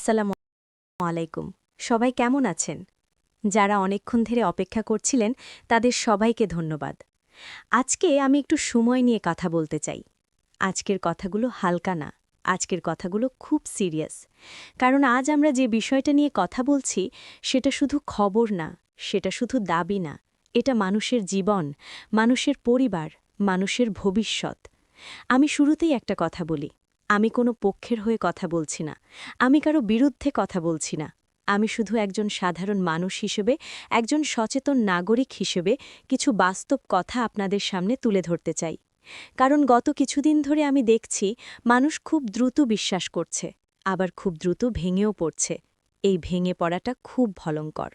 আসসালামু আলাইকুম। সবাই কেমন আছেন? যারা অনেকক্ষণ ধরে অপেক্ষা করছিলেন, তাদের সবাইকে ধন্যবাদ। আজকে আমি একটু সময় নিয়ে কথা বলতে চাই। আজকের কথাগুলো হালকা না, আজকের কথাগুলো খুব সিরিয়াস। কারণ আজ আমরা যে বিষয়টা নিয়ে কথা বলছি, সেটা শুধু খবর না, সেটা শুধু দাবি না। এটা মানুষের জীবন, মানুষের পরিবার, মানুষের ভবিষ্যৎ। আমি শুরুতেই একটা কথা বলি। আমি কোনো পক্ষের হয়ে কথা বলছি না। আমি কারও বিরুদ্ধে কথা বলছি না। আমি শুধু একজন সাধারণ মানুষ হিসেবে, একজন সচেতন নাগরিক হিসেবে কিছু বাস্তব কথা আপনাদের সামনে তুলে ধরতে চাই। কারণ গত কিছুদিন ধরে আমি দেখছি, মানুষ খুব দ্রুত বিশ্বাস করছে, আবার খুব দ্রুত ভেঙেও পড়ছে। এই ভেঙে পড়াটা খুব ভয়ঙ্কর।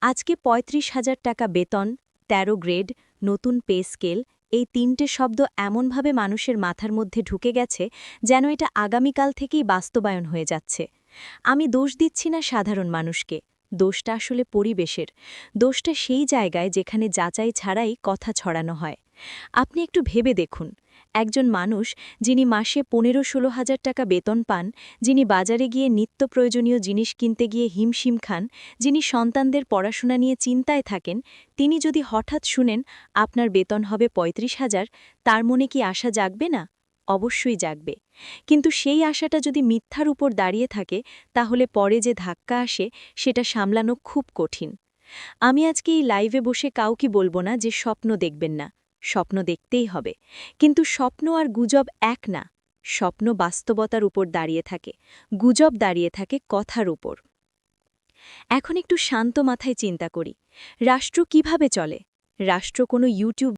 আজকে ৩৫ হাজার টাকা বেতন ১৩ গ্রেড, নতুন পে স্কেল এই তিনটে শব্দ এমনভাবে মানুষের মাথার মধ্যে ঢুকে গেছে যেন এটা আগামীকাল থেকেই বাস্তবায়ন হয়ে যাচ্ছে। আমি দোষ দিচ্ছি না সাধারণ মানুষকে। দোষটা আসলে পরিবেশের। দোষটা সেই জায়গায় যেখানে যাচাই ছাড়াই কথা ছড়ানো হয়। আপনি একটু ভেবে দেখুন। একজন মানুষ যিনি মাসে পনেরো ষোলো হাজার টাকা বেতন পান, যিনি বাজারে গিয়ে নিত্য প্রয়োজনীয় জিনিস কিনতে গিয়ে হিমশিম খান, যিনি সন্তানদের পড়াশোনা নিয়ে চিন্তায় থাকেন, তিনি যদি হঠাৎ শুনেন, আপনার বেতন হবে পঁয়ত্রিশ হাজার, তার মনে কি আশা জাগবে না? অবশ্যই জাগবে। কিন্তু সেই আশাটা যদি মিথ্যার উপর দাঁড়িয়ে থাকে, তাহলে পরে যে ধাক্কা আসে, সেটা সামলানো খুব কঠিন। আমি আজকে এই লাইভে বসে কাউকে বলব না যে স্বপ্ন দেখবেন না। স্বপ্ন দেখতেই হবে। কিন্তু স্বপ্ন আর গুজব এক না। স্বপ্ন বাস্তবতার উপর দাঁড়িয়ে থাকে, গুজব দাঁড়িয়ে থাকে কথার উপর। এখন একটু শান্ত মাথায় চিন্তা করি, রাষ্ট্র কীভাবে চলে? রাষ্ট্র কোনো ইউটিউব